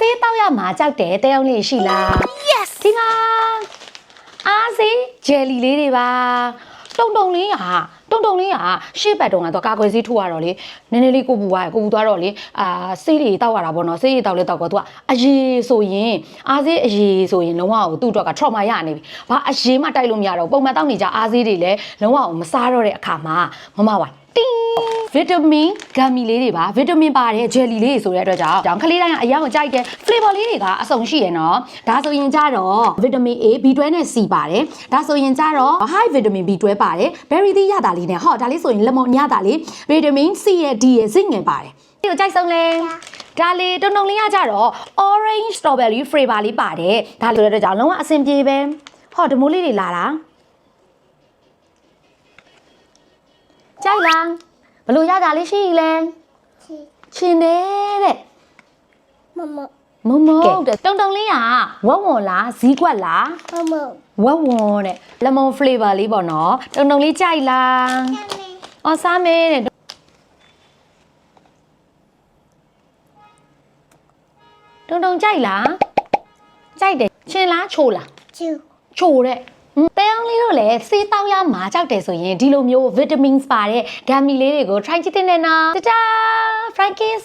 ဆေးတောက်ရမှာကြောက်တယ်တဲအောင်လေးရှိလား yes ဒီမှာအားစေးဂျယ်လီလေးတွေပါတုံတုံလေးဟာတုံတုံလေးဟာရှေ့ဘက်တုံကတော့ကာကွယ်ဆေးထိုးရတော့လေနည်းနည်းလေးကိုပူသွားရကိုပူသွားတော့လေအာဆေးတွေတောက်ရတာပေါ့နော်ဆေးတွေတောက်လဲတောက်ကောသူကအရေးဆိုရင်အားစေးအရေးဆိုရင်လုံးဝကိုသူ့အတွက်က trauma ရနေပြီဘာအရေးမှတိုက်လို့မရတော့ဘူးပုံမှန်တောက်နေကြအားစေးတွေလည်းလုံးဝကိုမစားတော့တဲ့အခါမှာမမဝိုင်တင်း ဗီတာမင်ဂမ်မီလေးတွေပါဗီတာမင်ပါတယ်ဂျယ်လီလေးတွေဆိုတဲ့အတွက်ကြောင့်ကြောင့်ကလေးတိုင်းကအရင်ကကြိုက်တဲ့ flavor လေးတွေကအစုံရှိရယ်နော်ဒါဆိုရင်ကြတော့ဗီတာမင် A B12 နဲ့ C ပါတယ်ဒါဆိုရင်ကြတော့ high vitamin B12 ပါတယ် berry သီးရတာလေးနဲ့ဟောဒါလေးဆိုရင် lemon ညတာလေးဗီတာမင် C ရဲ့ D ရဲ့ zinc ငယ်ပါတယ်ဒီကိုကြိုက်ဆုံးလဲဒါလေးတုံတုံလေးရကြတော့ orange strawberry flavor လေးပါတယ်ဒါလိုတဲ့အတွက်ကြောင့်လုံးဝအဆင်ပြေပဲဟောဒီမိုးလေးတွေလာတာကြိုက်လားဘ လို့ရတာလေးရှိလဲရှင်တယ်တဲ့မမမမတဲ့တုံတုံလေးကဝက်ဝွန်လားဇီးကွက်လားမမဝက်ဝွန်တဲ့ lemon flavor လေးပေါ့နော်တုံတုံလေးကြိုက်လားအော်စားမယ်တဲ့တုံတုံကြိုက်လားကြိုက်တယ်ရှင်လားချိုလားကျူချိုတဲ့ဟွန်း တဲအောင်လေးတို့လည်းစေးတောက်ရမှာကြောက်တယ်ဆိုရင်ဒီလိုမျိုး vitamins ပါတဲ့ gummy လေးတွေကို try ကြည့်တဲ့နော်တတာ frankis